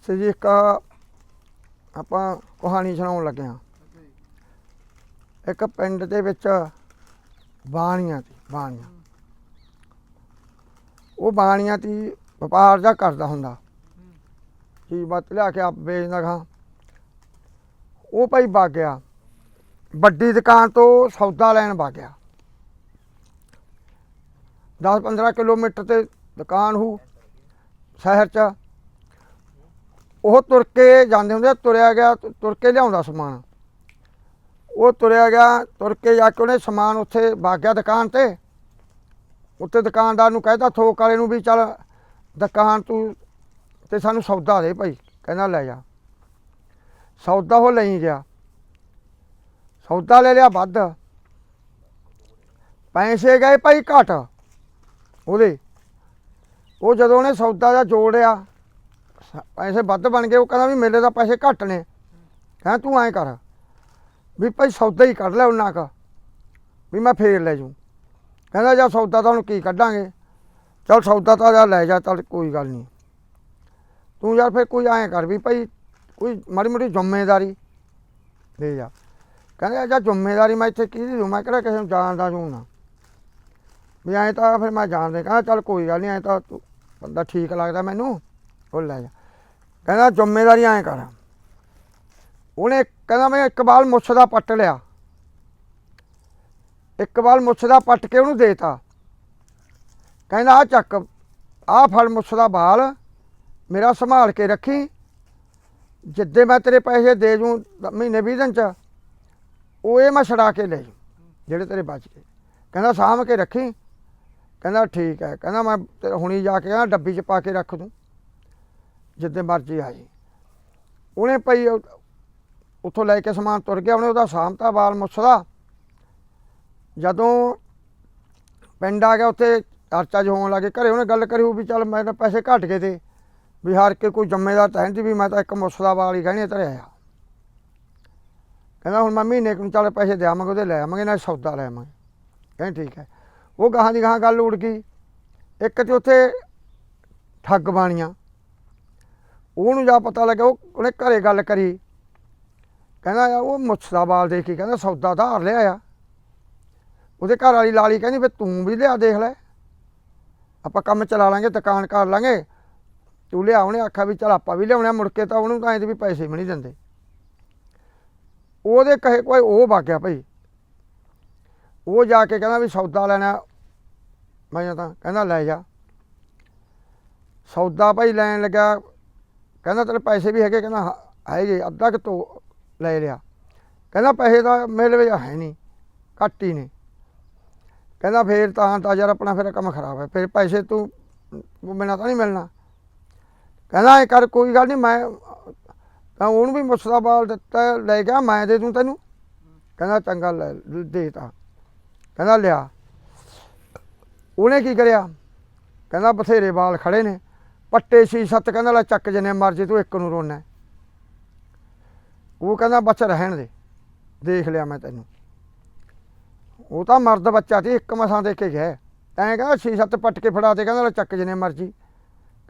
ਅਸੀਂ ਜੀ ਇੱਕ ਆਪਾਂ ਕਹਾਣੀ ਸੁਣਾਉਣ ਲੱਗੇ ਹਾਂ। ਇੱਕ ਪਿੰਡ ਦੇ ਵਿੱਚ ਬਾਣੀਆਂ ਸੀ, ਬਾਣੀਆਂ। ਉਹ ਬਾਣੀਆਂ ਦੀ ਵਪਾਰ ਜਾ ਕਰਦਾ ਹੁੰਦਾ। ਕੀ ਬਾਤ ਲਿਆ ਕੇ ਆਪ ਵੇਚਦਾ ਖਾਂ। ਉਹ ਭਾਈ ਵਗ ਗਿਆ ਵੱਡੀ ਦੁਕਾਨ ਤੋਂ ਸੌਦਾ ਲੈਣ ਵਗ ਗਿਆ 10-15 ਕਿਲੋਮੀਟਰ ਤੇ ਦੁਕਾਨ ਹੋ, ਸ਼ਹਿਰ ਚ। ਉਹ ਤੁਰ ਕੇ ਜਾਂਦੇ ਹੁੰਦੇ ਤੁਰਿਆ ਗਿਆ ਤੁਰ ਕੇ ਲਿਆਉਂਦਾ ਸਮਾਨ। ਉਹ ਤੁਰਿਆ ਗਿਆ, ਤੁਰ ਕੇ ਜਾ ਕੇ ਉਹਨੇ ਸਮਾਨ ਉੱਥੇ ਵਗ ਦੁਕਾਨ ਤੇ। ਉੱਤੇ ਦੁਕਾਨਦਾਰ ਨੂੰ ਕਹਿੰਦਾ ਥੋਕ ਵਾਲੇ ਨੂੰ ਵੀ ਚੱਲ, ਦੁਕਾਨ ਤੂੰ ਤੇ ਸਾਨੂੰ ਸੌਦਾ ਦੇ ਭਾਈ। ਕਹਿੰਦਾ, ਲੈ ਜਾ। ਸੌਦਾ ਉਹ ਲਈ ਗਿਆ। ਸੌਦਾ ਲੈ ਲਿਆ ਵੱਧ। ਪੈਸੇ ਗਏ ਭਾਈ ਘਟ ਉਹਦੇ। ਉਹ ਜਦੋਂ ਉਹਨੇ ਸੌਦਾ ਦਾ ਜੋੜਿਆ ਪੈਸੇ ਵੱਧ ਬਣ ਗਏ, ਉਹ ਕਹਿੰਦਾ ਵੀ ਮੇਰੇ ਦਾ ਪੈਸੇ ਘੱਟ ਨੇ। ਕਹਿੰਦਾ ਤੂੰ ਐਂ ਕਰ, ਵੀ ਭਾਈ ਸੌਦਾ ਹੀ ਕੱਢ ਲੈ ਉਹਨਾਂ ਕਾ, ਵੀ ਮੈਂ ਫੇਰ ਲੈ ਜੂ ਕਹਿੰਦਾ ਜਾ ਸੌਦਾ ਤਾਂ ਹੁਣ ਕੀ ਕੱਢਾਂਗੇ? ਚਲ ਸੌਦਾ ਤਾਂ ਜਾ ਲੈ ਜਾ, ਚੱਲ ਕੋਈ ਗੱਲ ਨਹੀਂ। ਤੂੰ ਯਾਰ ਫਿਰ ਕੋਈ ਐਂ ਕਰ ਵੀ ਭਾਈ ਕੋਈ ਮਾੜੀ ਮੋਟੀ ਜ਼ਿੰਮੇਵਾਰੀ ਦੇ ਜਾ। ਕਹਿੰਦਾ ਜਾ ਜ਼ਿੰਮੇਵਾਰੀ ਮੈਂ ਇੱਥੇ ਕੀ ਦੂੰ, ਮੈਂ ਕਿਹੜਾ ਕਿਸੇ ਨੂੰ ਜਾਣਦਾ ਜੂ ਨਾ। ਵੀ ਐਂ ਤਾਂ ਫਿਰ ਮੈਂ ਜਾਣਦੇ, ਕਹਿੰਦਾ ਚੱਲ ਕੋਈ ਗੱਲ ਨਹੀਂ, ਐਂ ਤਾਂ ਤੂੰ, ਬੰਦਾ ਠੀਕ ਲੱਗਦਾ ਮੈਨੂੰ, ਉਹ ਲੈ ਜਾ। ਕਹਿੰਦਾ ਜ਼ਿੰਮੇਵਾਰੀ ਐਂ ਕਰ। ਉਹਨੇ ਕਹਿੰਦਾ ਮੈਂ ਇੱਕ ਬਾਲ ਮੁੱਛ ਦਾ ਪੱਟ ਲਿਆ। ਇੱਕ ਬਾਲ ਮੁੱਛ ਦਾ ਪੱਟ ਕੇ ਉਹਨੂੰ ਦੇਤਾ। ਕਹਿੰਦਾ ਆ ਚੱਕ ਆ ਫੜ ਮੁੱਛ ਦਾ ਬਾਲ ਮੇਰਾ ਸੰਭਾਲ ਕੇ ਰੱਖੀ। ਜਿੱਦੇ ਮੈਂ ਤੇਰੇ ਪੈਸੇ ਦੇ ਜੂ ਮਹੀਨੇ 20 ਦਿਨ ਚ, ਉਹ ਇਹ ਮੈਂ ਛੜਾ ਕੇ ਲੈ ਜੂ ਜਿਹੜੇ ਤੇਰੇ ਬਚ ਗਏ। ਕਹਿੰਦਾ ਸਾਂਭ ਕੇ ਰੱਖੀ। ਕਹਿੰਦਾ ਠੀਕ ਹੈ, ਕਹਿੰਦਾ ਮੈਂ ਤੇ ਹੁਣੀ ਜਾ ਕੇ ਕਹਿੰਦਾ ਡੱਬੀ 'ਚ ਪਾ ਕੇ ਰੱਖ ਦੂੰ। ਜਿੱਦੇ ਮਰਜ਼ੀ ਆ ਜੀ। ਉਹਨੇ ਭਾਈ ਉੱਥੋਂ ਲੈ ਕੇ ਸਮਾਨ ਤੁਰ ਗਿਆ, ਉਹਨੇ ਉਹਦਾ ਸਾਂਭਤਾ, ਵਾਲ ਮੁੱਛਦਾ ਜਦੋਂ ਪਿੰਡ ਆ ਗਿਆ, ਉੱਥੇ ਚਰਚਾ ਜਿਹਾ ਹੋਣ ਲੱਗੇ, ਘਰੇ ਉਹਨੇ ਗੱਲ ਕਰੀ ਉਹ ਵੀ ਚੱਲ ਮੈਂ ਤਾਂ ਪੈਸੇ ਘੱਟ ਗਏ ਤੇ, ਵੀ ਹਾਰ ਕੇ ਕੋਈ ਜ਼ਿੰਮੇਦਾਰ ਤਾਂ ਹੈ ਨਹੀਂ ਵੀ ਮੈਂ ਤਾਂ ਇੱਕ ਮੁੱਛਦਾ ਵਾਲ ਹੀ ਗਹਿਣੇ ਧਰਿਆ ਆ। ਕਹਿੰਦਾ ਹੁਣ ਮੈਂ ਮਹੀਨੇ ਨੂੰ ਚੱਲ ਪੈਸੇ ਦੇਵਾਂਗੇ ਉਹਦੇ ਲੈ ਆਵਾਂਗੇ, ਨਾਲ ਸੌਦਾ ਲੈ ਆਵਾਂਗੇ। ਕਹਿੰਦੇ ਠੀਕ ਹੈ। ਉਹ ਗਾਹਾਂ ਦੀ ਗਾਹਾਂ ਗੱਲ ਉੜ ਗਈ। ਇੱਕ ਤੇ ਉੱਥੇ ਠੱਗ ਬਾਣੀਆਂ। ਉਹਨੂੰ ਜਾ ਪਤਾ ਲੱਗਿਆ, ਉਹ ਉਹਨੇ ਘਰੇ ਗੱਲ ਕਰੀ। ਕਹਿੰਦਾ ਆ ਉਹ ਮੁੱਛਦਾ ਬਾਲ ਵਾਲ ਦੇਖ ਕੇ ਕਹਿੰਦਾ ਸੌਦਾ ਧਾਰ ਲਿਆ ਆ। ਉਹਦੇ ਘਰ ਵਾਲੀ ਲਾਲੀ ਕਹਿੰਦੀ, ਵੀ ਤੂੰ ਵੀ ਲਿਆ ਦੇਖ ਲੈ। ਆਪਾਂ ਕੰਮ ਚਲਾ ਲਾਂਗੇ, ਦੁਕਾਨ ਕਰ ਲਾਂਗੇ। ਤੂੰ ਲਿਆ, ਉਹਨੇ ਆਖਿਆ ਵੀ ਚਲ ਆਪਾਂ ਵੀ ਲਿਆਉਣਾ ਮੁੜ ਕੇ ਤਾਂ ਉਹਨੂੰ ਤਾਂ ਐਂ ਤੇ ਵੀ ਪੈਸੇ ਵੀ ਨਹੀਂ ਦਿੰਦੇ। ਉਹਦੇ ਕਹੇ ਕੋਈ ਉਹ ਵਾਗਿਆ ਭਾਈ। ਉਹ ਜਾ ਕੇ ਕਹਿੰਦਾ ਵੀ ਸੌਦਾ ਲੈਣਾ। ਮੈਂ ਤਾਂ ਕਹਿੰਦਾ ਲੈ ਜਾ। ਸੌਦਾ ਭਾਈ ਲੈਣ ਲੱਗਾ ਕਹਿੰਦਾ ਤੇਰੇ ਪੈਸੇ ਵੀ ਹੈਗੇ ਕਹਿੰਦਾ ਹਾਂ, ਹੈਗੇ ਅੱਧਾ ਕਿ ਤੋ ਲੈ ਲਿਆ। ਕਹਿੰਦਾ ਪੈਸੇ ਤਾਂ ਮੇਰੇ ਵਿੱਚ ਹੈ ਨਹੀਂ ਘੱਟ ਹੀ ਨੇ। ਕਹਿੰਦਾ ਫੇਰ ਤਾਂ ਤਾਂ ਯਾਰ ਆਪਣਾ ਫਿਰ ਕੰਮ ਖਰਾਬ ਹੈ ਫਿਰ ਪੈਸੇ ਤੂੰ ਬਿਨਾਂ ਤਾਂ ਨਹੀਂ ਮਿਲਣਾ। ਕਹਿੰਦਾ ਇਹ ਕਰ ਕੋਈ ਗੱਲ ਨਹੀਂ ਮੈਂ ਤਾਂ ਉਹਨੂੰ ਵੀ ਮੁੱਛ ਦਾ ਬਾਲ ਦਿੱਤਾ ਲੈ ਗਿਆ ਮੈਂ ਦੇ ਦੂੰ ਤੈਨੂੰ। ਕਹਿੰਦਾ ਚੰਗਾ ਲੈ ਦੇ ਤਾ। ਕਹਿੰਦਾ ਲਿਆ। ਉਹਨੇ ਕੀ ਕਰਿਆ? ਕਹਿੰਦਾ ਬਥੇਰੇ ਬਾਲ ਖੜੇ ਨੇ। ਪੱਟੇ ਸੀ, ਸੱਤ ਕਹਿੰਦਾ ਲੈ ਚੱਕ ਜਨੇ ਮਰਜ਼ੀ ਤੂੰ ਇੱਕ ਨੂੰ ਰੋਣਾ। ਉਹ ਕਹਿੰਦਾ ਬੱਚਾ ਰਹਿਣ ਦੇ, ਦੇਖ ਲਿਆ ਮੈਂ ਤੈਨੂੰ। ਉਹ ਤਾਂ ਮਰਦ ਬੱਚਾ ਸੀ, ਇੱਕ ਮਸਾਂ ਦੇ ਕੇ ਗਿਆ। ਐਂ ਕਹਿੰਦਾ ਛੇ ਸੱਤ ਪੱਟ ਕੇ ਫੜਾ ਤੇ ਕਹਿੰਦਾ ਲੈ ਚੱਕ ਜਨੇ ਮਰਜ਼ੀ।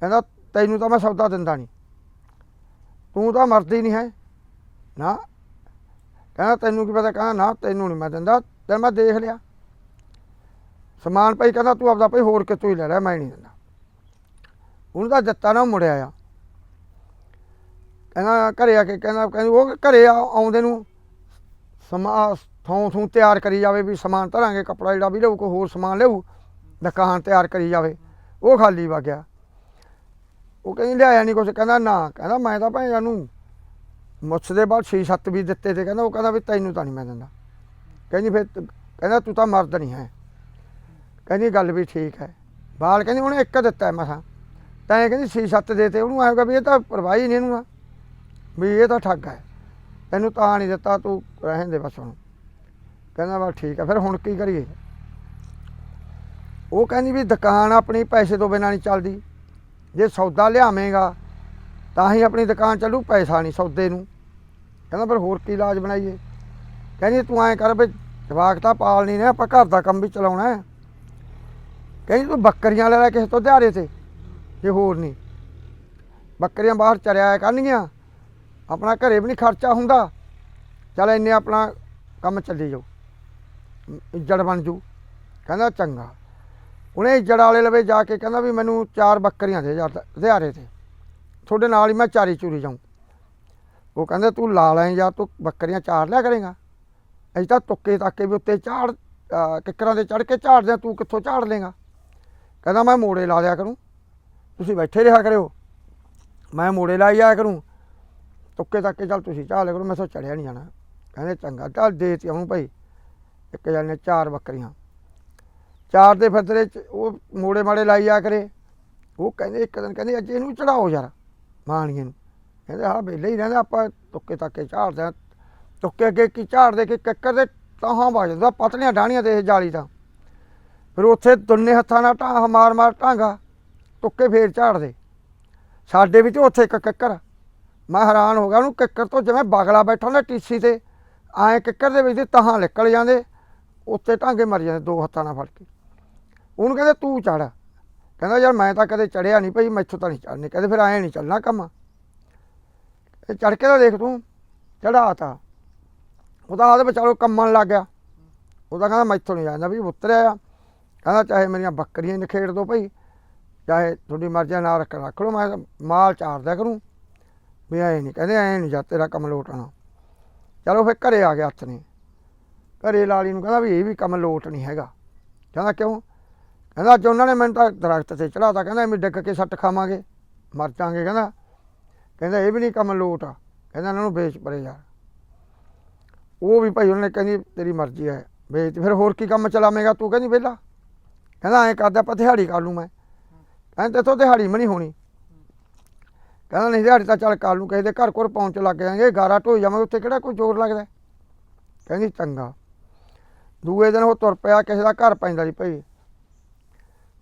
ਕਹਿੰਦਾ ਤੈਨੂੰ ਤਾਂ ਮੈਂ ਸੌਦਾ ਦਿੰਦਾ ਨਹੀਂ ਤੂੰ ਤਾਂ ਮਰਦ ਹੀ ਨਹੀਂ ਹੈ। ਨਾ। ਕਹਿੰਦਾ ਤੈਨੂੰ ਕੀ ਪਤਾ ਕਹਿੰਦਾ ਨਾ ਤੈਨੂੰ ਨਹੀਂ ਮੈਂ ਦਿੰਦਾ ਤੇ ਮੈਂ ਦੇਖ ਲਿਆ। ਸਮਾਨ ਭਾਈ ਕਹਿੰਦਾ ਤੂੰ ਆਪਦਾ ਭਾਈ ਹੋਰ ਕਿਤੋਂ ਹੀ ਲੈ ਲੈ, ਮੈਂ ਨਹੀਂ ਦਿੰਦਾ। ਉਹਨੂੰ ਤਾਂ ਦਿੱਤਾ ਨਾ ਮੁੜਿਆ ਆ। ਕਹਿੰਦਾ ਘਰੇ ਆ ਕੇ ਕਹਿੰਦਾ ਕਹਿੰਦੀ ਉਹ ਘਰੇ ਆ, ਆਉਂਦੇ ਨੂੰ ਸਮਾ ਥੋਂ ਥੋਂ ਤਿਆਰ ਕਰੀ ਜਾਵੇ ਵੀ ਸਮਾਨ ਧਰਾਂਗੇ, ਕੱਪੜਾ ਜਿਹੜਾ ਵੀ ਲਿਆਉ ਕੋਈ ਹੋਰ ਸਮਾਨ ਲਿਆਊ ਦੁਕਾਨ ਤਿਆਰ ਕਰੀ ਜਾਵੇ। ਉਹ ਖਾਲੀ ਵਾ ਗਿਆ। ਉਹ ਕਹਿੰਦੀ ਲਿਆਇਆ ਨਹੀਂ ਕੁਛ। ਕਹਿੰਦਾ ਨਾ, ਕਹਿੰਦਾ ਮੈਂ ਤਾਂ ਭਾਈ ਇਹਨੂੰ ਮੁੱਛ ਦੇ ਬਾਅਦ 6-7 ਵੀ ਦਿੱਤੇ ਤੇ ਕਹਿੰਦਾ ਉਹ ਕਹਿੰਦਾ ਵੀ ਤੈਨੂੰ ਤਾਂ ਨਹੀਂ ਮੈਂ ਦਿੰਦਾ। ਕਹਿੰਦੀ ਫਿਰ ਤੂੰ- ਕਹਿੰਦਾ ਤੂੰ ਤਾਂ ਮਰਦ ਨਹੀਂ ਹੈ। ਕਹਿੰਦੀ ਗੱਲ ਵੀ ਠੀਕ ਹੈ। ਬਾਲ ਕਹਿੰਦੀ ਉਹਨੇ ਇੱਕ ਦਿੱਤਾ ਹੈ ਮਸਾਂ। ਤਾਂ ਇਹ ਕਹਿੰਦੀ ਸੀ ਸੱਤ ਦੇ ਤੇ ਉਹਨੂੰ ਆਏਗਾ ਵੀ ਇਹ ਤਾਂ ਪਰਵਾਹੀ ਨਹੀਂ ਇਹਨੂੰ ਆ, ਵੀ ਇਹ ਤਾਂ ਠੱਗ ਹੈ ਤੈਨੂੰ ਤਾਂ ਨਹੀਂ ਦਿੱਤਾ, ਤੂੰ ਰਹਿਣ ਦੇ ਬਸ ਹੁਣ। ਕਹਿੰਦਾ ਬਸ ਠੀਕ ਹੈ ਫਿਰ ਹੁਣ ਕੀ ਕਰੀਏ? ਉਹ ਕਹਿੰਦੀ ਵੀ ਦੁਕਾਨ ਆਪਣੀ ਪੈਸੇ ਤੋਂ ਬਿਨਾਂ ਨਹੀਂ ਚੱਲਦੀ। ਜੇ ਸੌਦਾ ਲਿਆਵੇਂਗਾ, ਤਾਂ ਹੀ ਆਪਣੀ ਦੁਕਾਨ ਚੱਲੂ, ਪੈਸਾ ਨਹੀਂ ਸੌਦੇ ਨੂੰ। ਕਹਿੰਦਾ ਫਿਰ ਹੋਰ ਕੀ ਇਲਾਜ ਬਣਾਈਏ? ਕਹਿੰਦੀ ਤੂੰ ਐਂ ਕਰ ਵੀ ਜਵਾਕ ਤਾਂ ਪਾਲਣੀ ਨੇ, ਆਪਾਂ ਘਰ ਦਾ ਕੰਮ ਵੀ ਚਲਾਉਣਾ ਹੈ। ਕਹਿੰਦੀ ਤੂੰ ਬੱਕਰੀਆਂ ਲੈ ਲੈ ਕਿਸੇ ਤੋਂ ਦਿਹਾੜੇ ਤੇ। ਜੇ ਹੋਰ ਨਹੀਂ। ਬੱਕਰੀਆਂ ਬਾਹਰ ਚਰਿਆ ਕਰਨਗੀਆਂ। ਆਪਣਾ ਘਰੇ ਵੀ ਨਹੀਂ ਖਰਚਾ ਹੁੰਦਾ। ਚੱਲ ਇੰਨੇ ਆਪਣਾ ਕੰਮ ਚੱਲੀ ਜਾਓ। ਇੱਜੜ ਬਣ ਜੂ। ਕਹਿੰਦਾ ਚੰਗਾ। ਉਹਨੇ ਇੱਜੜ ਵਾਲੇ ਲਵੇ ਜਾ ਕੇ ਕਹਿੰਦਾ ਵੀ ਮੈਨੂੰ ਚਾਰ ਬੱਕਰੀਆਂ ਦੇ ਯਾਰ ਦਿਹਾੜੇ ਤੇ ਤੁਹਾਡੇ ਨਾਲ ਹੀ ਮੈਂ ਚਾਰੀ ਚੂਰੀ ਜਾਊਂ। ਉਹ ਕਹਿੰਦਾ ਤੂੰ ਲਾ ਲੈ ਜਾਂ ਤੂੰ ਬੱਕਰੀਆਂ ਚਾਰ ਲਿਆ ਕਰੇਗਾ। ਅਸੀਂ ਤਾਂ ਤੁੱਕੇ ਤਾਕੇ ਵੀ ਉੱਤੇ ਝਾੜ ਕਿੱਕਰਾਂ ਦੇ ਚੜ ਕੇ ਝਾੜਦੇ ਆ, ਤੂੰ ਕਿੱਥੋਂ ਝਾੜ ਲੇਗਾ ਕਹਿੰਦਾ ਮੈਂ ਮੋੜੇ ਲਾ ਲਿਆ ਕਰੂੰ। ਤੁਸੀਂ ਬੈਠੇ ਰਿਹਾ ਕਰਿਓ। ਮੈਂ ਮੋੜੇ ਲਾਈ ਆਇਆ ਕਰੂੰ। ਤੁੱਕੇ ਤਾਕੇ ਚੱਲ ਤੁਸੀਂ ਝਾੜ ਲਿਆ ਕਰੋ, ਮੈਂ ਸੋ ਚੜਿਆ ਨਹੀਂ ਜਾਣਾ। ਕਹਿੰਦੇ ਚੰਗਾ, ਚੱਲ ਦੇ ਤੀ ਹੂੰ ਭਾਈ। ਇੱਕ ਜਣੇ ਚਾਰ ਬੱਕਰੀਆਂ। ਚਾਰ ਦੇ ਫਿਰਦੇ ਚ ਉਹ ਮੋੜੇ ਮਾੜੇ ਲਾਈ ਆ ਕਰੇ। ਉਹ ਕਹਿੰਦੇ, ਇੱਕ ਦਿਨ ਕਹਿੰਦੇ, ਅੱਜ ਇਹਨੂੰ ਚੜਾਓ ਯਾਰ ਮਾਣੀਆਂ ਨੂੰ। ਕਹਿੰਦੇ ਹਾਂ ਵਿਹਲੇ ਹੀ ਰਹਿੰਦੇ, ਆਪਾਂ ਤੁੱਕੇ ਤਾਕੇ ਝਾੜਦੇ ਆ ਤੁੱਕੇ ਅੱਗੇ ਕੀ ਝਾੜਦੇ ਕਿ ਕੱਕਰ ਦੇ ਤਾਹਾਂ ਵੱਜਦਾ ਪਤਲੀਆਂ ਡਾਣੀਆਂ ਦੇ ਇਹ ਜਾਲੀ ਤਾਂ। ਫਿਰ ਉੱਥੇ ਦੁੰਨੇ ਹੱਥਾਂ ਨਾਲ ਢਾਹ ਮਾਰ ਮਾਰ ਢਾਂਗਾ ਤੁੱਕੇ ਫੇਰ ਝਾੜਦੇ ਸਾਡੇ ਵਿੱਚ ਉੱਥੇ ਇੱਕ ਕਿੱਕਰ। ਮੈਂ ਹੈਰਾਨ ਹੋ ਗਿਆ ਉਹਨੂੰ ਕਿੱਕਰ ਤੋਂ ਜਿਵੇਂ ਬਗਲਾ ਬੈਠਾ ਹੁੰਦਾ ਟੀਸੀ ਤੇ, ਐਂ ਕਿੱਕਰ ਦੇ ਵਿੱਚ ਦੀ ਤਾਹਾਂ ਨਿਕਲ ਜਾਂਦੇ, ਉੱਤੇ ਟਾਂਗੇ ਮਰ ਜਾਂਦੇ, ਦੋ ਹੱਥਾਂ ਨਾਲ ਫੜ ਕੇ। ਉਹਨੂੰ ਕਹਿੰਦੇ, ਤੂੰ ਚੜ ਕਹਿੰਦਾ, ਯਾਰ ਮੈਂ ਤਾਂ ਕਦੇ ਚੜਿਆ ਨਹੀਂ ਭਾਈ, ਮੈਥੋਂ ਤਾਂ ਨਹੀਂ ਚੜਨੇ ਕਹਿੰਦੇ, ਫਿਰ ਐਂ ਨਹੀਂ ਚੱਲਣਾ ਕੰਮ। ਇਹ ਚੜ ਕੇ ਤਾਂ ਦੇਖ ਤੂੰ ਚੜਾ ਤਾ ਉਹਦਾ ਆਦ ਵਿਚਾਰੋ ਕੰਮਣ ਲੱਗ ਗਿਆ। ਉਹਦਾ ਕਹਿੰਦਾ, ਮੈਥੋਂ ਨਹੀਂ ਜਾਂਦਾ ਵੀ, ਉਤਰਿਆ ਆ। ਕਹਿੰਦਾ, ਚਾਹੇ ਮੇਰੀਆਂ ਬੱਕਰੀਆਂ ਹੀ ਨਖੇੜ ਦੋ ਭਾਈ। ਚਾਹੇ ਤੁਹਾਡੀ ਮਰਜ਼ੀ ਨਾਲ ਰੱਖ ਰੱਖ ਲਓ, ਮੈਂ ਮਾਲ ਚਾਰਦਾ ਕਰੂੰ। ਵੀ ਐ ਨਹੀਂ ਕਹਿੰਦੇ ਐ ਨਹੀਂ ਜਾ, ਤੇਰਾ ਕੰਮ ਲੋਟਣਾ। ਚਲੋ ਫਿਰ ਘਰੇ ਆ ਗਿਆ ਹੱਥ ਨੇ। ਘਰੇ ਲਾਲੀ ਨੂੰ ਕਹਿੰਦਾ ਵੀ ਇਹ ਵੀ ਕੰਮ ਲੋਟ ਨਹੀਂ ਹੈਗਾ। ਕਹਿੰਦਾ ਕਿਉਂ? ਕਹਿੰਦਾ ਅੱਜ ਉਹਨਾਂ ਨੇ ਮੈਨੂੰ ਤਾਂ ਦਰਖਤ ਤੇ ਚੜਾਤਾ ਕਹਿੰਦਾ ਐਵੇਂ ਡਿੱਗ ਕੇ ਸੱਟ ਖਾਵਾਂਗੇ, ਮਰ ਜਾਾਂਗੇ ਕਹਿੰਦਾ। ਕਹਿੰਦਾ ਇਹ ਵੀ ਨਹੀਂ ਕੰਮ ਲੋਟ ਆ। ਕਹਿੰਦਾ ਇਹਨਾਂ ਨੂੰ ਵੇਚ ਪਰੇ ਯਾਰ। ਉਹ ਵੀ ਭਾਈ ਉਹਨੇ ਕਹਿੰਦੀ ਤੇਰੀ ਮਰਜ਼ੀ ਹੈ, ਵੇਚ ਫਿਰ ਹੋਰ ਕੀ ਕੰਮ ਚਲਾਵੇਂਗਾ ਤੂੰ ਕਹਿੰਦੀ ਵਿਹਲਾ। ਕਹਿੰਦਾ ਐਂ ਕਰਦਾ ਆਪਾਂ ਦਿਹਾੜੀ ਕਰ ਲੂ ਮੈਂ। ਕਹਿੰਦਾ ਤੇਥੋਂ ਦਿਹਾੜੀ ਵੀ ਨਹੀਂ ਹੋਣੀ। ਕਹਿੰਦਾ ਨਹੀਂ ਦਿਹਾੜੀ ਤਾਂ ਚੱਲ ਕਰ ਨੂੰ ਕਿਸੇ ਦੇ ਘਰ ਕੋਲ ਪਹੁੰਚ ਲੱਗ ਜਾਾਂਗੇ, ਗਾਰਾ ਢੋਈ ਜਾਵਾਂਗੇ, ਉੱਥੇ ਕਿਹੜਾ ਕੋਈ ਜ਼ੋਰ ਲੱਗਦਾ? ਕਹਿੰਦੀ ਚੰਗਾ। ਦੂਏ ਦਿਨ ਉਹ ਤੁਰ ਪਿਆ, ਕਿਸੇ ਦਾ ਘਰ ਪੈਂਦਾ ਜੀ ਭਾਈ।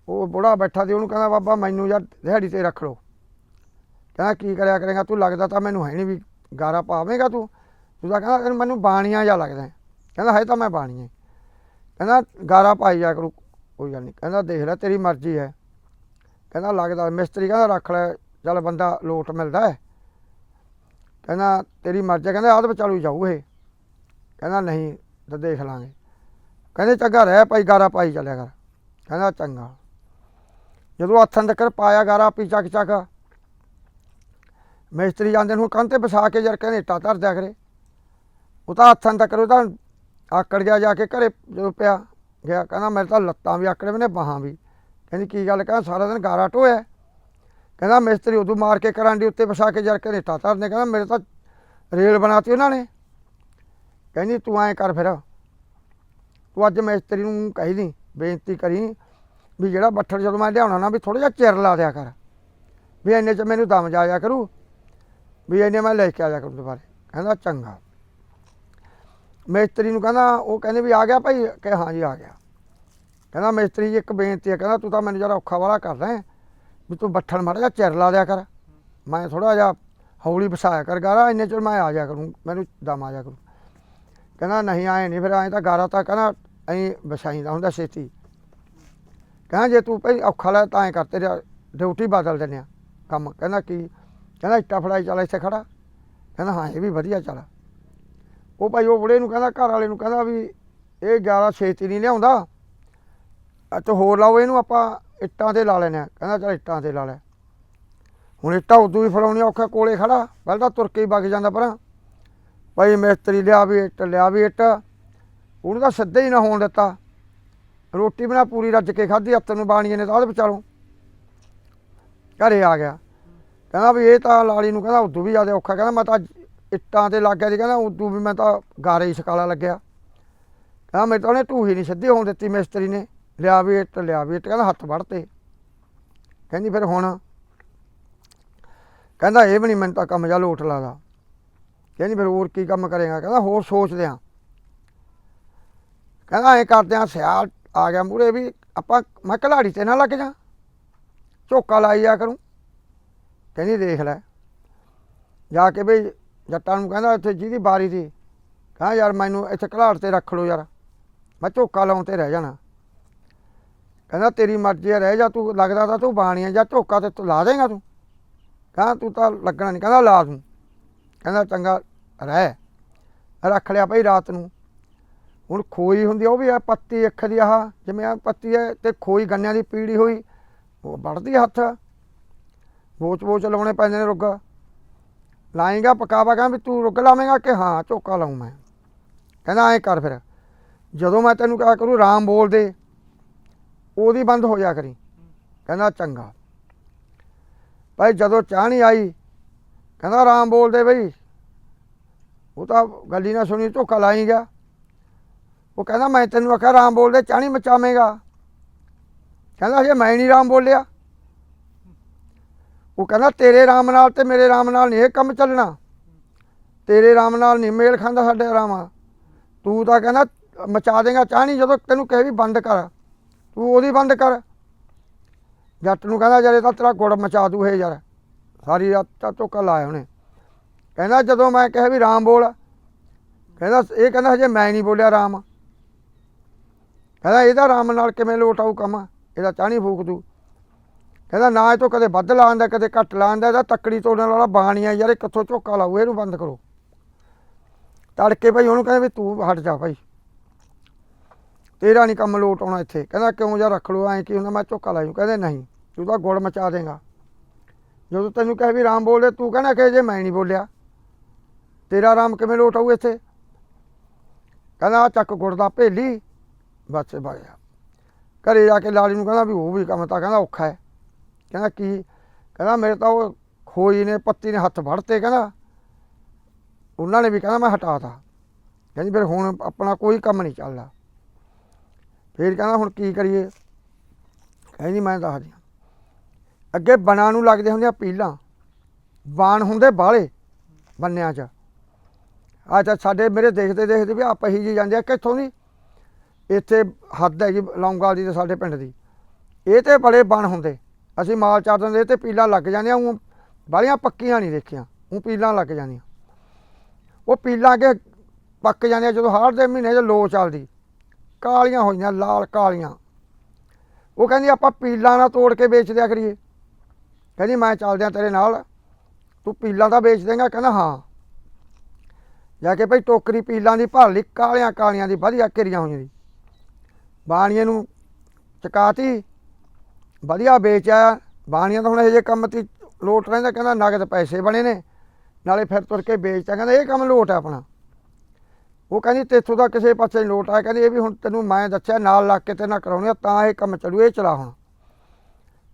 ਉਹ ਬੁੜਾ ਬੈਠਾ ਸੀ, ਉਹਨੂੰ ਕਹਿੰਦਾ, ਬਾਬਾ ਮੈਨੂੰ ਯਾਰ ਦਿਹਾੜੀ ਤੇ ਰੱਖ ਲੋ ਕਹਿੰਦਾ, ਕੀ ਕਰਿਆ ਕਰੇਗਾ, ਤੂੰ ਲੱਗਦਾ ਤਾਂ ਮੈਨੂੰ ਹੈ ਨਹੀਂ ਵੀ ਗਾਰਾ ਪਾਵੇਂਗਾ ਤੂੰ। ਤੂੰ ਤਾਂ ਕਹਿੰਦਾ, ਤੈਨੂੰ ਮੈਨੂੰ ਬਾਣੀਆਂ ਜਾ ਲੱਗਦਾ ਕਹਿੰਦਾ ਹੈ ਤਾਂ ਮੈਂ ਬਾਣੀਆਂ ਹੀ। ਕਹਿੰਦਾ, ਗਾਰਾ ਪਾਈ ਜਾ ਕਰੂ, ਕੋਈ ਗੱਲ ਨਹੀਂ ਕਹਿੰਦਾ, ਦੇਖ ਲੈ, ਤੇਰੀ ਮਰਜ਼ੀ ਹੈ। ਕਹਿੰਦਾ ਲੱਗਦਾ ਮਿਸਤਰੀ ਕਹਿੰਦਾ ਰੱਖ ਲੈ, ਚੱਲ ਬੰਦਾ ਲੋਟ ਮਿਲਦਾ ਹੈ। ਕਹਿੰਦਾ ਤੇਰੀ ਮਰਜ਼ੀ ਕਹਿੰਦਾ ਆਦ ਵਿਚਾਲੂ ਜਾਊ ਇਹ। ਕਹਿੰਦਾ ਨਹੀਂ, ਤਾਂ ਦੇਖ ਲਾਂਗੇ। ਕਹਿੰਦੇ ਚੰਗਾ ਰਹਿ ਭਾਈ, ਗਾਰਾ ਪਾਈ ਚੱਲਿਆ ਕਰ। ਕਹਿੰਦਾ ਚੰਗਾ। ਜਦੋਂ ਹੱਥਾਂ ਤੱਕ ਪਾਇਆ ਗਾਰਾ ਪੀ ਚੱਕ ਚੱਕ। ਮਿਸਤਰੀ ਜਾਂਦੇ ਨੂੰ ਕੰਨ ਤੇ ਵਿਛਾ ਕੇ ਯਾਰ ਕਹਿੰਦੇ ਇੱਟਾਂ ਧਰ ਦਿਆ ਕਰੇ। ਉਹ ਤਾਂ ਹੱਥਾਂ ਤੱਕ ਉਹਦਾ ਆਕੜ ਗਿਆ ਜਾ ਕੇ ਘਰੇ ਜਦੋਂ ਪਿਆ, ਗਿਆ। ਕਹਿੰਦਾ ਮੇਰੇ ਤਾਂ ਲੱਤਾਂ ਵੀ ਆਕੜੇ ਮੈਨੇ ਬਾਹਾਂ ਵੀ। ਕਹਿੰਦੀ, ਕੀ ਗੱਲ ਕਹਿੰਦਾ ਸਾਰਾ ਦਿਨ ਗਾਰਾ ਢੋਇਆ ਕਹਿੰਦਾ, ਮਿਸਤਰੀ ਉਦੋਂ ਮਾਰ ਕੇ ਕਰਾਂਡੀ, ਉੱਤੇ ਵਿਛਾ ਕੇ ਜਰ ਕਹਿੰਦੇ ਇੱਟਾਂ ਧਰਨੇ। ਕਹਿੰਦਾ, ਮੇਰੇ ਤਾਂ ਰੇਲ ਬਣਾਤੀ ਉਹਨਾਂ ਨੇ। ਕਹਿੰਦੀ, ਤੂੰ ਐਂ ਕਰ ਫਿਰ। ਤੂੰ ਅੱਜ ਮਿਸਤਰੀ ਨੂੰ ਕਹੀ ਦੀ, ਬੇਨਤੀ ਕਰੀ ਵੀ ਜਿਹੜਾ ਬੱਠਲ ਜਦੋਂ ਮੈਂ ਲਿਆਉਣਾ ਨਾ, ਵੀ ਥੋੜਾ ਜਿਹਾ ਚਿਰ ਲਾ ਦਿਆ ਕਰ। ਵੀ ਇੰਨੇ ਚ ਮੈਨੂੰ ਦਮ ਜਾਇਆ ਕਰੂ, ਵੀ ਇੰਨੇ ਮੈਂ ਲੈ ਕੇ ਆਇਆ ਕਰੂ ਦੁਬਾਰੇ। ਕਹਿੰਦਾ, ਚੰਗਾ। ਮਿਸਤਰੀ ਨੂੰ ਕਹਿੰਦਾ, ਉਹ ਕਹਿੰਦੇ ਵੀ ਆ ਗਿਆ ਭਾਈ? ਕਿ ਹਾਂ ਜੀ, ਆ ਗਿਆ। ਕਹਿੰਦਾ ਮਿਸਤਰੀ ਜੀ, ਇੱਕ ਬੇਨਤੀ ਹੈ ਕਹਿੰਦਾ ਤੂੰ ਤਾਂ ਮੈਨੂੰ ਜਰਾ ਔਖਾ ਵਾਲਾ ਕਰਦਾ ਹੈ, ਵੀ ਤੂੰ ਬੱਠਣ ਮਾੜਾ ਜਿਹਾ ਚਿਰ ਲਾ ਦਿਆ ਕਰ। ਮੈਂ ਥੋੜਾ ਜਿਹਾ ਹੌਲੀ ਵਸਾਇਆ ਕਰ, ਗਾਰਾ ਇੰਨੇ ਚਿਰ ਮੈਂ ਆ ਜਾ ਕਰੂੰ, ਮੈਨੂੰ ਦਮ ਆ ਜਾ ਕਰੂ। ਕਹਿੰਦਾ ਨਹੀਂ, ਆਏ ਨਹੀਂ ਫਿਰ, ਆਏ ਤਾਂ ਗਾਰਾ ਤਾਂ ਕਹਿੰਦਾ ਐਂ ਵਸਾਈਦਾ ਹੁੰਦਾ ਛੇਤੀ। ਕਹਿੰਦਾ ਜੇ ਤੂੰ ਭਾਈ ਔਖਾ ਲੈ ਤਾਂ ਐਂ ਕਰ, ਤੇਰੀ ਡਿਊਟੀ ਬਦਲ ਦਿੰਦੇ ਆ ਕੰਮ। ਕਹਿੰਦਾ ਕੀ? ਕਹਿੰਦਾ ਇੱਟਾ ਫੜਾਈ ਚੱਲ, ਇੱਥੇ ਖੜਾ। ਕਹਿੰਦਾ ਹਾਂ, ਇਹ ਵੀ ਵਧੀਆ ਚੱਲ। ਉਹ ਭਾਈ ਉਹ ਬੁੜੇ ਨੂੰ ਕਹਿੰਦਾ, ਘਰ ਵਾਲੇ ਨੂੰ ਕਹਿੰਦਾ ਵੀ ਇਹ 11 ਛੇਤੀ ਨਹੀਂ ਲਿਆਉਂਦਾ। ਅੱਛਾ, ਹੋਰ ਲਾਓ, ਇਹਨੂੰ ਆਪਾਂ ਇੱਟਾਂ ਤੇ ਲਾ ਲੈਨੇ ਆ ਕਹਿੰਦਾ, ਚੱਲ ਇੱਟਾਂ ਤੇ ਲਾ ਲੈ। ਹੁਣ ਇੱਟਾਂ ਉਦੋਂ ਵੀ ਫੜਾਉਣੀ ਔਖਾ, ਕੋਲੇ ਖੜਾ। ਪਹਿਲਾਂ ਤਾਂ ਤੁਰ ਕੇ ਹੀ ਵਗ ਜਾਂਦਾ ਪਰਾਂ। ਭਾਈ, ਮਿਸਤਰੀ ਲਿਆ ਵੀ ਇੱਟ, ਲਿਆ ਵੀ ਇੱਟ। ਉਹਨੂੰ ਤਾਂ ਸਿੱਧਾ ਹੀ ਨਾ ਹੋਣ ਦਿੱਤਾ। ਰੋਟੀ ਬਣਾ ਪੂਰੀ ਰੱਜ ਕੇ ਖਾਧੀ, ਹੱਥ ਨੂੰ ਬਾਣੀਏ ਨੇ ਤਾਂ ਉਹਦੇ ਵਿਚਾਲੋਂ। ਘਰੇ ਆ ਗਿਆ। ਕਹਿੰਦਾ ਵੀ ਇਹ ਤਾਂ ਲਾਲੀ ਨੂੰ ਕਹਿੰਦਾ ਉਦੋਂ ਵੀ ਜ਼ਿਆਦਾ ਔਖਾ। ਕਹਿੰਦਾ ਮੈਂ ਤਾਂ ਇੱਟਾਂ ਤੇ ਲੱਗ ਗਿਆ ਸੀ। ਕਹਿੰਦਾ ਉਦੋਂ ਵੀ ਮੈਂ ਤਾਂ ਗਾਰੇ ਹੀ ਸਕਾਲਾ ਲੱਗਿਆ। ਕਹਿੰਦਾ ਮੇਰੇ ਤਾਂ ਉਹਨੇ ਢੂਹੀ ਨਹੀਂ ਸਿੱਧੀ ਹੋਣ ਦਿੱਤੀ ਮਿਸਤਰੀ ਨੇ। ਲਿਆ ਵੀ ਇੱਟ ਲਿਆ ਵੀ ਇੱਟ ਕਹਿੰਦਾ ਹੱਥ ਵੜਤੇ ਕਹਿੰਦੀ ਫਿਰ ਹੁਣ ਕਹਿੰਦਾ ਇਹ ਵੀ ਨਹੀਂ ਮੈਨੂੰ ਤਾਂ ਕੰਮ ਜਾ ਲੋਟ ਲਾਦਾ। ਕਹਿੰਦੀ ਫਿਰ ਹੋਰ ਕੀ ਕੰਮ ਕਰੇਗਾ? ਕਹਿੰਦਾ ਹੋਰ ਸੋਚਦੇ ਆ ਕਹਿੰਦਾ ਐ ਕਰਦੇ ਆ ਸਿਆਲ ਆ ਗਿਆ ਮੂਰੇ ਵੀ ਆਪਾਂ ਮੈਂ ਕਲਾੜੀ ਤੇ ਨਾ ਲੱਗ ਜਾ। ਝੋਕਾ ਲਾਈ ਜਾ ਕਰੂੰ। ਕਹਿੰਦੀ ਦੇਖ ਲੈ। ਜਾ ਕੇ ਵੀ ਜੱਟਾਂ ਨੂੰ ਕਹਿੰਦਾ ਇੱਥੇ ਜਿਹਦੀ ਬਾਰੀ ਸੀ ਕਹਿੰਦਾ ਯਾਰ ਮੈਨੂੰ ਇੱਥੇ ਘਲਾੜ ਤੇ ਰੱਖ ਲਓ ਯਾਰ। ਮੈਂ ਝੋਕਾ ਲਾਉਣ ਤੇ ਰਹਿ ਜਾਣਾ। ਕਹਿੰਦਾ, ਤੇਰੀ ਮਰਜ਼ੀ ਹੈ ਰਹਿ ਜਾ ਤੂੰ, ਲੱਗਦਾ ਤਾਂ ਤੂੰ ਬਾਣੀਆਂ ਜਾਂ ਝੋਕਾ ਤੇ ਤੂੰ ਲਾ ਦੇਗਾ ਤੂੰ। ਕਹਿੰਦਾ, ਤੂੰ ਤਾਂ ਲੱਗਣਾ ਨਹੀਂ ਕਹਿੰਦਾ, ਲਾ ਤੂੰ। ਕਹਿੰਦਾ, ਚੰਗਾ, ਰਹਿ। ਰੱਖ ਲਿਆ ਭਾਈ ਰਾਤ ਨੂੰ। ਹੁਣ ਖੋਈ ਹੁੰਦੀ ਉਹ ਵੀ ਆ ਪੱਤੀ ਅੱਖ ਦੀ ਆਹ, ਜਿਵੇਂ ਆ ਪੱਤੀ ਹੈ ਤੇ ਖੋਈ ਗੰਨਿਆਂ ਦੀ ਪੀੜੀ ਹੋਈ, ਉਹ ਵੜਦੀ ਹੱਥ। ਬੋਚ ਬੋਚ ਲਾਉਣੇ ਪੈਂਦੇ ਨੇ ਰੁੱਗ। ਲਾਏਗਾ ਪਕਾਵਾ, ਕਹਿੰਦਾ ਵੀ ਤੂੰ ਰੁੱਗ ਲਾਵੇਂਗਾ ਕਿ ਹਾਂ, ਝੋਕਾ ਲਾਉਂ ਮੈਂ। ਕਹਿੰਦਾ, ਐਂ ਕਰ ਫਿਰ। ਜਦੋਂ ਮੈਂ ਤੈਨੂੰ ਕਿਹਾ ਕਰੂ, ਰਾਮ ਬੋਲ ਦੇ ਉਹਦੀ ਬੰਦ ਹੋ ਜਾ ਕਰੀ। ਕਹਿੰਦਾ ਚੰਗਾ। ਭਾਈ ਜਦੋਂ ਚਾਹ ਨਹੀਂ ਆਈ, ਕਹਿੰਦਾ ਰਾਮ ਬੋਲਦੇ ਬਈ। ਉਹ ਤਾਂ ਗੱਲ ਹੀ ਨਾ ਸੁਣੀ ਝੋਕਾ ਲਾਈ ਗਿਆ। ਉਹ ਕਹਿੰਦਾ ਮੈਂ ਤੈਨੂੰ ਆਖਿਆ ਰਾਮ ਬੋਲਦੇ, ਚਾਹ ਨਹੀਂ ਮਚਾਵੇਂਗਾ। ਕਹਿੰਦਾ ਜੇ ਮੈਂ ਨਹੀਂ ਰਾਮ ਬੋਲਿਆ। ਉਹ ਕਹਿੰਦਾ ਤੇਰੇ ਰਾਮ ਨਾਲ ਤੇ ਮੇਰੇ ਰਾਮ ਨਾਲ ਨਹੀਂ ਇਹ ਕੰਮ ਚੱਲਣਾ। ਤੇਰੇ ਰਾਮ ਨਾਲ ਨਹੀਂ ਮੇਲ ਖਾਂਦਾ ਸਾਡੇ ਰਾਮਾ ਤੂੰ ਤਾਂ ਕਹਿੰਦਾ ਮਚਾ ਦੇਗਾ ਚਾਹ ਨਹੀਂ, ਜਦੋਂ ਤੈਨੂੰ ਕਹੇ ਵੀ ਬੰਦ ਕਰ। ਤੂੰ ਉਹਦੀ ਬੰਦ ਕਰ। ਜੱਟ ਨੂੰ ਕਹਿੰਦਾ ਜਰੇ ਤਾਂ ਤੇਰਾ ਗੁੜ ਮਚਾ ਦੂ ਇਹ ਯਾਰ। ਸਾਰੀ ਰਾਤ ਤਾਂ ਧੋਕਾ ਲਾਇਆ ਉਹਨੇ। ਕਹਿੰਦਾ ਜਦੋਂ ਮੈਂ ਕਿਹਾ ਵੀ ਰਾਮ ਬੋਲ। ਕਹਿੰਦਾ ਇਹ ਕਹਿੰਦਾ ਹਜੇ ਮੈਂ ਨਹੀਂ ਬੋਲਿਆ ਰਾਮ। ਕਹਿੰਦਾ ਇਹਦਾ ਰਾਮ ਨਾਲ ਕਿਵੇਂ ਲੋਟ ਆਊ ਕੰਮ? ਇਹਦਾ ਚਾਹਣੀ ਫੂਕ ਦੂ ਕਹਿੰਦਾ ਨਾ ਇਹ ਤੋਂ ਕਦੇ ਵੱਧ ਲਾਉਂਦਾ ਕਦੇ ਘੱਟ ਲਾਉਂਦਾ ਇਹਦਾ ਤੱਕੜੀ ਤੋੜਨ ਵਾਲਾ ਬਾਣੀਆ ਯਾਰ, ਇਹ ਕਿੱਥੋਂ ਝੋਕਾ ਲਾਊ, ਇਹਨੂੰ ਬੰਦ ਕਰੋ। ਤੜਕੇ ਭਾਈ ਉਹਨੂੰ ਕਹਿੰਦਾ ਵੀ ਤੂੰ ਹਟ ਜਾ ਭਾਈ। ਤੇਰਾ ਨਹੀਂ ਕੰਮ ਲੋਟ ਆਉਣਾ ਇੱਥੇ। ਕਹਿੰਦਾ ਕਿਉਂ ਜਾ ਰੱਖ ਲੋ ਐਂ ਕੀ ਹੁੰਦਾ? ਮੈਂ ਝੋਕਾ ਲਾਇਓ ਕਹਿੰਦੇ ਨਹੀਂ, ਤੂੰ ਤਾਂ ਗੁੜ ਮਚਾ ਦੇਗਾ। ਜਦੋਂ ਤੈਨੂੰ ਕਹੇ ਵੀ ਰਾਮ ਬੋਲਦੇ, ਤੂੰ ਕਹਿੰਦਾ ਕਿ ਜੇ ਮੈਂ ਨਹੀਂ ਬੋਲਿਆ। ਤੇਰਾ ਰਾਮ ਕਿਵੇਂ ਲੋਟ ਆਊ ਇੱਥੇ? ਕਹਿੰਦਾ ਆਹ ਚੱਕ ਗੁੜ ਦਾ ਭੇਲੀ, ਬਸ ਬਾਇਆ। ਘਰੇ ਜਾ ਕੇ ਲਾਲੀ ਨੂੰ ਕਹਿੰਦਾ ਵੀ ਉਹ ਵੀ ਕੰਮ ਤਾਂ ਕਹਿੰਦਾ ਔਖਾ ਹੈ। ਕਹਿੰਦਾ ਕੀ? ਕਹਿੰਦਾ ਮੇਰੇ ਤਾਂ ਉਹ ਖੋਈ ਨੇ, ਪੱਤੀ ਨੇ ਹੱਥ ਵੜਤੇ ਕਹਿੰਦਾ। ਉਹਨਾਂ ਨੇ ਵੀ ਕਹਿੰਦਾ ਮੈਂ ਹਟਾਤਾ ਕਹਿੰਦੀ ਫਿਰ ਹੁਣ ਆਪਣਾ ਕੋਈ ਕੰਮ ਨਹੀਂ ਚੱਲਦਾ। ਫਿਰ ਕਹਿੰਦਾ ਹੁਣ ਕੀ ਕਰੀਏ? ਕਹਿੰਦੀ ਮੈਂ ਦੱਸਦੀ ਹਾਂ। ਅੱਗੇ ਬਣਾ ਨੂੰ ਲੱਗਦੇ ਹੁੰਦੇ ਆ ਪੀਲਾਂ। ਬਾਣ ਹੁੰਦੇ ਬਾਹਲੇ ਬੰਨਿਆਂ 'ਚ। ਆ ਤਾਂ ਸਾਡੇ ਮੇਰੇ ਦੇਖਦੇ ਦੇਖਦੇ ਵੀ ਆਪ ਹੀ ਜੀ ਜਾਂਦੇ ਆ, ਕਿੱਥੋਂ ਦੀ? ਇੱਥੇ ਹੱਦ ਹੈ ਜੀ ਲੌਂਗਾਲ ਦੀ ਤੇ ਸਾਡੇ ਪਿੰਡ ਦੀ। ਇਹ ਤੇ ਬੜੇ ਬਣ ਹੁੰਦੇ। ਅਸੀਂ ਮਾਲ ਚਾਰ ਦਿੰਦੇ ਤੇ ਪੀਲਾਂ ਲੱਗ ਜਾਂਦੀਆਂ ਉਹ ਬਾਲੀਆਂ ਪੱਕੀਆਂ ਨਹੀਂ ਦੇਖੀਆਂ ਉਹ ਪੀਲਾਂ ਲੱਗ ਜਾਂਦੀਆਂ। ਉਹ ਪੀਲਾਂ ਅੱਗੇ ਪੱਕ ਜਾਂਦੀਆਂ ਜਦੋਂ ਹਾੜ ਦੇ ਮਹੀਨੇ 'ਚ ਲੋ ਚੱਲਦੀ। ਕਾਲੀਆਂ ਹੋਈਆਂ, ਲਾਲ ਕਾਲੀਆਂ। ਉਹ ਕਹਿੰਦੀ, ਆਪਾਂ ਪੀਲਾਂ ਨਾ ਤੋੜ ਕੇ ਵੇਚ ਦਿਆ ਕਰੀਏ। ਕਹਿੰਦੀ, ਮੈਂ ਚੱਲਦਿਆਂ ਤੇਰੇ ਨਾਲ। ਤੂੰ ਪੀਲਾਂ ਤਾਂ ਵੇਚ ਦੇਂਗਾ? ਕਹਿੰਦਾ, ਹਾਂ। ਜਾ ਕੇ ਭਾਈ ਟੋਕਰੀ ਪੀਲਾਂ ਦੀ ਭਰ ਲਈ, ਕਾਲੀਆਂ ਕਾਲੀਆਂ ਦੀ, ਵਧੀਆ ਘਿਰੀਆਂ ਹੋਈਆਂ ਦੀ। ਬਾਣੀਏ ਨੂੰ ਚਕਾਤੀ, ਵਧੀਆ ਵੇਚਿਆ ਬਾਣੀਆਂ ਤਾਂ ਹੁਣ ਇਹ ਜੇ ਕੰਮ ਤੇ ਲੋਟ ਰਹਿੰਦਾ, ਕਹਿੰਦਾ, ਨਗਦ ਪੈਸੇ ਬਣੇ ਨੇ, ਨਾਲੇ ਫਿਰ ਤੁਰ ਕੇ ਵੇਚਦਾ ਕਹਿੰਦਾ, ਇਹ ਕੰਮ ਲੋਟ ਹੈ ਆਪਣਾ। ਉਹ ਕਹਿੰਦੀ ਤੇਥੋਂ ਦਾ ਕਿਸੇ ਪਾਸੇ ਲੋਟ ਆਇਆ। ਕਹਿੰਦੀ ਇਹ ਵੀ ਹੁਣ ਤੈਨੂੰ ਮੈਂ ਦੱਸਿਆ ਨਾਲ ਲੱਗ ਕੇ ਤੇ ਨਾ ਕਰਾਉਣੀ ਆ, ਤਾਂ ਇਹ ਕੰਮ ਚੱਲੂ ਇਹ ਚਲਾ ਹੁਣ।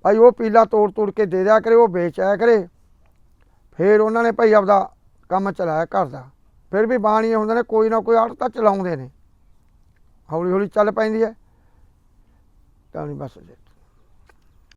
ਭਾਈ ਉਹ ਪੀਲਾ ਤੋੜ ਤੋੜ ਕੇ ਦੇ ਦਿਆ ਕਰੇ ਉਹ ਵੇਚ ਆਇਆ ਕਰੇ। ਫਿਰ ਉਹਨਾਂ ਨੇ ਭਾਈ ਆਪਦਾ ਕੰਮ ਚਲਾਇਆ ਘਰ ਦਾ। ਫਿਰ ਵੀ ਬਾਣੀਏ ਹੁੰਦੇ ਨੇ ਕੋਈ ਨਾ ਕੋਈ ਆੜਤ ਤਾਂ ਚਲਾਉਂਦੇ ਨੇ। ਹੌਲੀ ਹੌਲੀ ਚੱਲ ਪੈਂਦੀ ਹੈ। ਤਾਂ ਨਹੀਂ ਬਸ ਜੇ।